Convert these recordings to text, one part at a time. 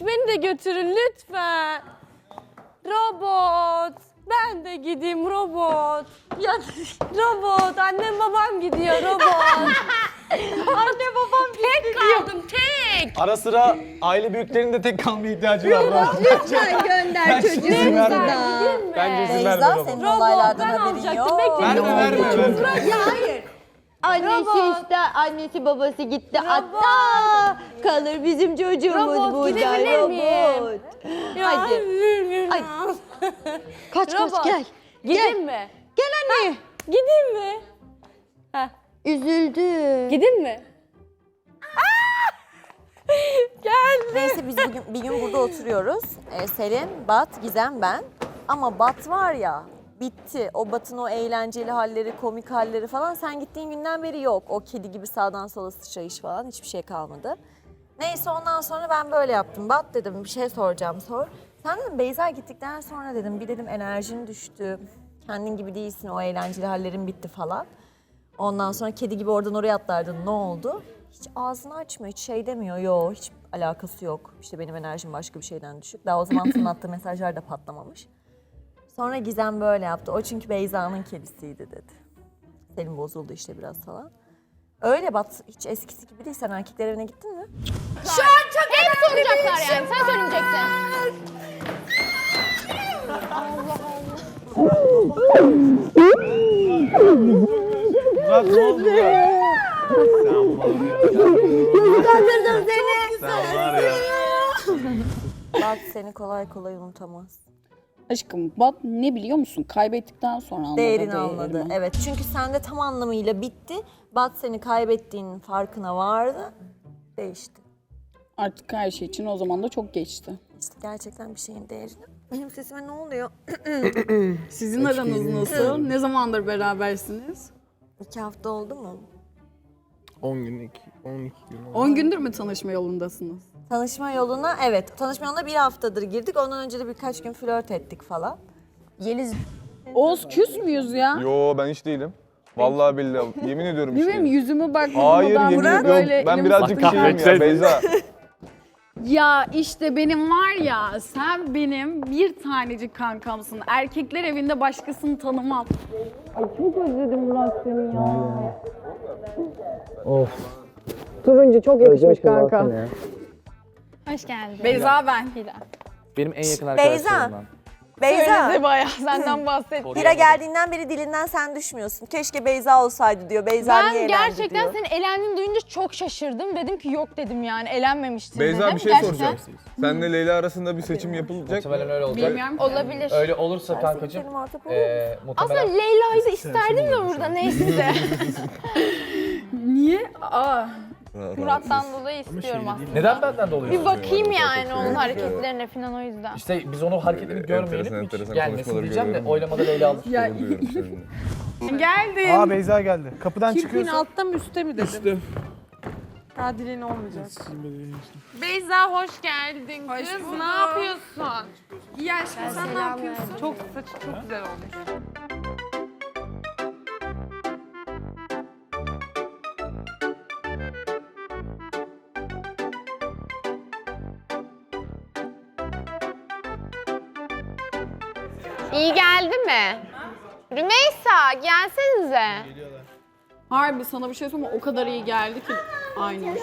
Beni de götürün lütfen. Robot. Ben de gideyim robot. Ya robot. Annem babam gidiyor robot. Anne babam tek kaldım tek. Ara sıra aile büyüklerinin de tek kalmaya ihtiyacı var. Lütfen gönder çocuğumuzu da. Gideyim mi? Bence izin Beyza verme senin Robot olaylardan ben haberin alacaktım. yok. Verme verme verme. Ya hayır. Annesi Robot. işte, annesi babası gitti. Hatta kalır bizim çocuğumuz Robot, burada. gidebilir miyim? Robot. Ya, Hadi. Ay. Kaç Robot. kaç gel. Gideyim mi? Gel anne. Gideyim mi? Heh. Üzüldü. Gideyim mi? Geldi. Neyse biz bugün bir gün burada oturuyoruz. Ee, Selin, Bat, Gizem, ben. Ama Bat var ya bitti. O Bat'ın o eğlenceli halleri, komik halleri falan sen gittiğin günden beri yok. O kedi gibi sağdan sola sıçrayış falan hiçbir şey kalmadı. Neyse ondan sonra ben böyle yaptım. Bat dedim bir şey soracağım sor. Sen dedim Beyza gittikten sonra dedim bir dedim enerjin düştü. Kendin gibi değilsin o eğlenceli hallerin bitti falan. Ondan sonra kedi gibi oradan oraya atlardın ne oldu? Hiç ağzını açmıyor, hiç şey demiyor. Yo hiç alakası yok. İşte benim enerjim başka bir şeyden düşük. Daha o zaman sana attığı mesajlar da patlamamış. Sonra Gizem böyle yaptı. O çünkü Beyza'nın kedisiydi dedi. Selim bozuldu işte biraz falan. Öyle Bat hiç eskisi gibi değil. Sen erkekler evine gittin mi? Hep soracaklar yani. Sen söylemeyeceksin. Murat ne oldu ya? Sen var ya. Kandırdım seni. Sen var ya. Bat seni kolay kolay unutamaz. Aşkım Bat ne biliyor musun? Kaybettikten sonra anladı Değerini değerini. anladı. Evet çünkü sende tam anlamıyla bitti. Bat seni kaybettiğinin farkına vardı. Değişti. Artık her şey için o zaman da çok geçti. İşte gerçekten bir şeyin değerini. Benim sesime ne oluyor? Sizin aranız nasıl? Ne zamandır berabersiniz? İki hafta oldu mu? 10 gün, 12 gün oldu. 10 gündür mü tanışma yolundasınız? Tanışma yoluna evet. Tanışma yoluna bir haftadır girdik. Ondan önce de birkaç gün flört ettik falan. Yeliz Oğuz küs müyüz ya? Yo ben hiç değilim. Vallahi billahi yemin ediyorum hiç mi? değilim. Yüzümü bakmadım. Hayır odan yemin ediyorum. Ben elimi birazcık sıkıştırdım. şeyim ya. Beyza. Ya işte benim var ya sen benim bir tanecik kankamsın. Erkekler evinde başkasını tanımam. Ay çok özledim Murat seni ya. Of. Turuncu çok yakışmış kanka. Hoş geldin. Beyza ben. Benim en yakın arkadaşlarımdan. Beyza. Söyledi bayağı senden bahsetti. Hira geldiğinden beri dilinden sen düşmüyorsun. Keşke Beyza olsaydı diyor. Beyza niye Ben elendi gerçekten diyor. senin elendiğini duyunca çok şaşırdım. Dedim ki yok dedim yani elenmemiştin Beyza dedim. bir şey Gerçekten. soracağım. Senle Leyla arasında bir seçim yapılacak. Muhtemelen öyle olacak. Bilmiyorum. Olabilir. Öyle olursa kankacığım, olur mu? eee Aslında muhtemelen Leyla'yı da isterdim de burada neyse. Niye? Aa. Murat'tan dolayı istiyorum aslında. neden benden dolayı? Bir bakayım yani onun hareketlerine falan o yüzden. İşte biz onun Enteresan, görmeyelim. enteresan Hiç gelmesin konuşmaları diyeceğim de görüyorum. oylamada Leyla alır. Ya Duyuyorum geldim. Aa Beyza geldi. Kapıdan çıkıyorsun. altta mı üstte mi dedim? İşte. Tadilin olmayacak. Beyza hoş geldin. Kız ne yapıyorsun? İyi aşkım sen ne yapıyorsun? Çok saçı çok güzel olmuş. İyi geldi mi? Rümeysa gelsenize. Harbi sana bir şey söyleyeyim mi? O kadar iyi geldi ki. Aynı.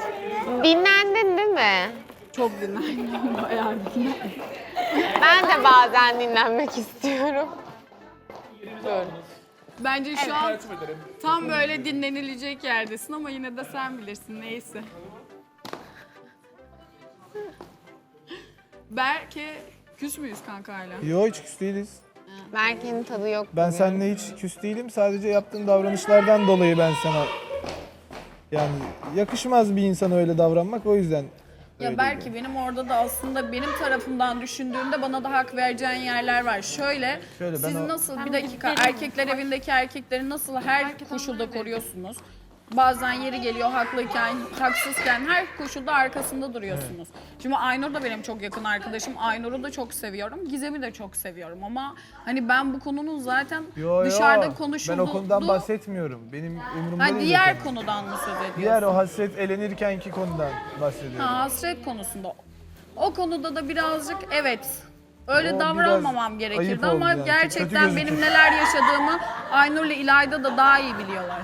Dinlendin değil mi? Çok dinlendim. Bayağı dinlendim. Ben de bazen dinlenmek istiyorum. Bence şu an tam böyle dinlenilecek yerdesin ama yine de sen bilirsin neyse. Berke küs müyüz kanka hala? Yo hiç küs değiliz. Berke'nin tadı yok. Ben seninle hiç küs değilim. Sadece yaptığın davranışlardan dolayı ben sana... Yani yakışmaz bir insana öyle davranmak o yüzden. Ya belki benim orada da aslında benim tarafımdan düşündüğümde bana da hak vereceğin yerler var. Şöyle, Şöyle, ben siz o- nasıl bir dakika erkekler evindeki erkekleri nasıl her koşulda koruyorsunuz? Bazen yeri geliyor haklıyken, haksızken her koşulda arkasında duruyorsunuz. Şimdi Aynur da benim çok yakın arkadaşım. Aynur'u da çok seviyorum. Gizem'i de çok seviyorum ama hani ben bu konunun zaten Yo, dışarıda yo. konuşulduğu... Ben o konudan bahsetmiyorum. Benim umurumda Ha, değil diğer konu. konudan mı söz ediyorsun? Diğer o hasret elenirkenki konudan bahsediyorum. Ha, hasret konusunda. O konuda da birazcık evet öyle O davranmamam gerekirdi ama yani. Kötü gerçekten benim neler yaşadığımı Aynur'la İlayda da daha iyi biliyorlar.